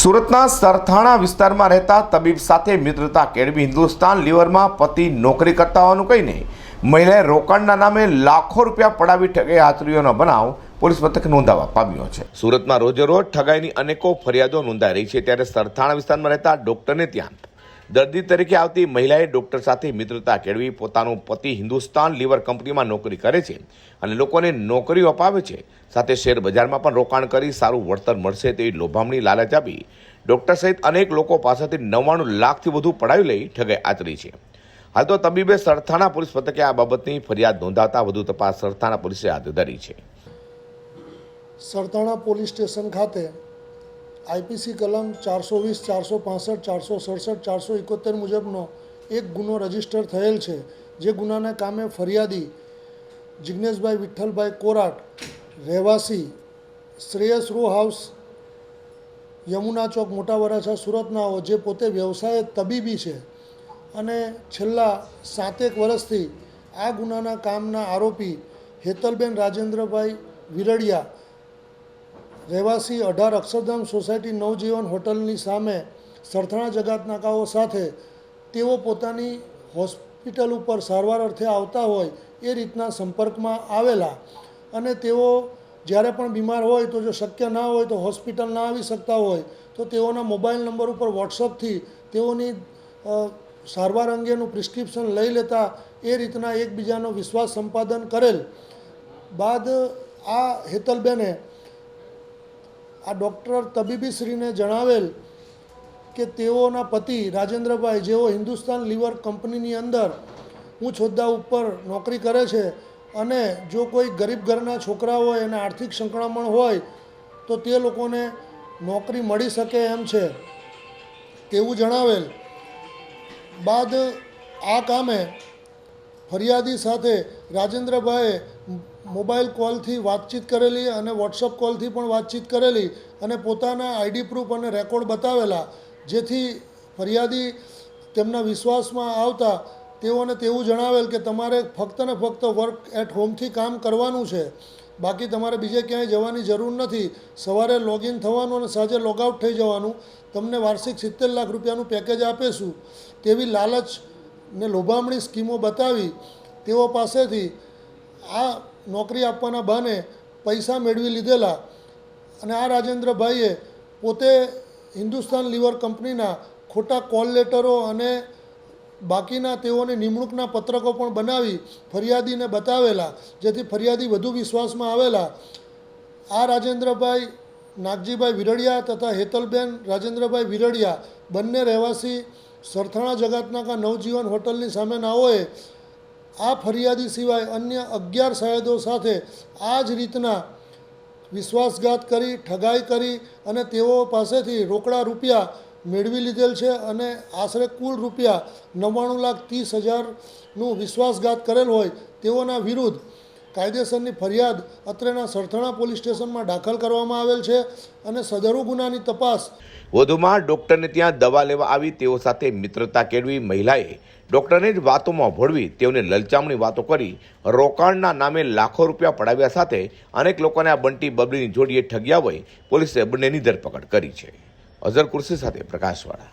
સુરતના સરથાણા વિસ્તારમાં રહેતા તબીબ સાથે મિત્રતા કેળવી હિન્દુસ્તાન લીવરમાં પતિ નોકરી કરતા હોવાનું કહીને મહિલાએ રોકાણના નામે લાખો રૂપિયા પડાવી ઠગે આચરીઓનો બનાવ પોલીસ મથક નોંધાવા પામ્યો છે. સુરતમાં રોજે રોજ ઠગાઈની અનેકો ફરિયાદો નોંધાઈ રહી છે. ત્યારે સરથાણા વિસ્તારમાં રહેતા ડોક્ટરને ત્યાં દર્દી તરીકે આવતી મહિલાએ ડૉક્ટર સાથે મિત્રતા કેળવી, પોતાનો પતિ હિન્દુસ્તાન લીવર કંપનીમાં નોકરી કરે છે અને લોકોને નોકરીઓ અપાવે છે. સાથે શેર બજારમાં પણ રોકાણ કરી સારું વળતર મળશે તેવી લોભામણી લાલચ આપી ડૉક્ટર સહિત અનેક લોકો પાસેથી નવ્વાણું લાખથી વધુ પડાવી લઈ ઠગાઈ આચરી છે. હાલ તો તબીબે સરથાણા પોલીસ મથકે આ બાબતની ફરિયાદ નોંધાતા વધુ તપાસ સરથાણા પોલીસે હાથ ધરી છે. સરથાણા પોલીસ સ્ટેશન ખાતે આઈપીસી કલમ ચારસો વીસ, ચારસો પાસઠ, ચારસો સડસઠ, ચારસો એકોતેર મુજબનો એક ગુનો રજિસ્ટર થયેલ છે, જે ગુનાના કામે ફરિયાદી જિજ્ઞેશભાઈ વિઠ્ઠલભાઈ કોરાટ, રહેવાસી શ્રેયસ રો હાઉસ, યમુના ચોક મોટા વરાછા સુરતનાઓ, જે પોતે વ્યવસાય તબીબી છે અને છેલ્લા સાતેક વર્ષથી આ ગુનાના કામના આરોપી હેતલબેન રાજેન્દ્રભાઈ વિરડિયા રહેવાસી અઢાર અક્ષરધામ સોસાયટી નવજીવન હોટલની સામે સરથાણા જગાત નાકાઓ સાથે તેઓ પોતાની હોસ્પિટલ ઉપર સારવાર અર્થે આવતા હોય એ રીતના સંપર્કમાં આવેલા. અને તેઓ જ્યારે પણ બીમાર હોય તો જો શક્ય ના હોય તો હોસ્પિટલ ના આવી શકતા હોય તો તેઓના મોબાઈલ નંબર ઉપર વોટ્સઅપથી તેઓની સારવાર અંગેનું પ્રિસ્ક્રિપ્શન લઈ લેતા એ રીતના એકબીજાનો વિશ્વાસ સંપાદન કરેલ. બાદ આ હેતલબેને આ ડૉક્ટર તબીબીશ્રીને જણાવેલ કે તેઓના પતિ રાજેન્દ્રભાઈ, જેઓ હિન્દુસ્તાન લીવર કંપનીની અંદર ઉચ્ચ હોદ્દા ઉપર નોકરી કરે છે અને જો કોઈ ગરીબ ઘરના છોકરા હોય અને આર્થિક સંકળામણ હોય, તો તે લોકોને નોકરી મળી શકે એમ છે. તેવું જણાવેલ. બાદ આ કામે ફરિયાદી સાથે રાજેન્દ્રભાઈએ મોબાઈલ કોલથી વાતચીત કરેલી અને વોટ્સઅપ કોલથી પણ વાતચીત કરેલી અને પોતાના આઈડી પ્રૂફ અને રેકોર્ડ બતાવેલા, જેથી ફરિયાદી તેમના વિશ્વાસમાં આવતા તેઓને તેવું જણાવેલ કે તમારે ફક્ત ને ફક્ત વર્ક એટ હોમથી કામ કરવાનું છે. બાકી તમારે બીજે ક્યાંય જવાની જરૂર નથી. સવારે લોગિન થવાનું અને સાંજે લોગઆઉટ થઈ જવાનું. તમને વાર્ષિક સિત્તેર લાખ રૂપિયાનું પેકેજ આપીશું. તેવી લાલચ ને લોભામણી સ્કીમો બતાવી તેઓ પાસેથી આ નોકરી આપવાના બહાને પૈસા મેળવી લીધેલા. અને આ રાજેન્દ્રભાઈએ પોતે હિન્દુસ્તાન લીવર કંપનીના ખોટા કોલ લેટરો અને બાકીના તેઓને નિમણૂકના પત્રકો પણ બનાવી ફરિયાદીને બતાવેલા, જેથી ફરિયાદી વધુ વિશ્વાસમાં આવેલા. આ રાજેન્દ્રભાઈ નાગજીભાઈ વિરડિયા તથા હેતલબેન રાજેન્દ્રભાઈ વિરડિયા બંને રહેવાસી સરથાણા જગાતનાકા નવજીવન હોટલની સામે નાઓએ આ ફરિયાદી સિવાય અન્ય અગિયાર સાહેદો સાથે આ જ રીતના વિશ્વાસઘાત કરી, ઠગાઈ કરી અને તેઓ પાસેથી રોકડા રૂપિયા મેળવી લીધેલ છે અને આશરે કુલ રૂપિયા નવ્વાણું લાખ ત્રીસ હજારનું વિશ્વાસઘાત કરેલ હોય તેઓના વિરુદ્ધ કાયદેસરની ફરિયાદ અત્રેના સરથાણા પોલીસ સ્ટેશનમાં દાખલ કરવામાં આવેલ છે અને સદરુ ગુનાની તપાસ. વધુમાં ડોક્ટરને ત્યાં દવા લેવા આવી તેઓ સાથે મિત્રતા કેળવી મહિલાએ ડોક્ટરને જ વાતોમાં ભળવી તેઓને લલચામણી વાતો કરી રોકાણના નામે લાખો રૂપિયા પડાવ્યા સાથે અનેક લોકોને આ બંટી બબલીની જોડીએ ઠગ્યા હોય પોલીસે બંનેની ધરપકડ કરી છે. અઝર કુર્સી સાથે પ્રકાશવાળા.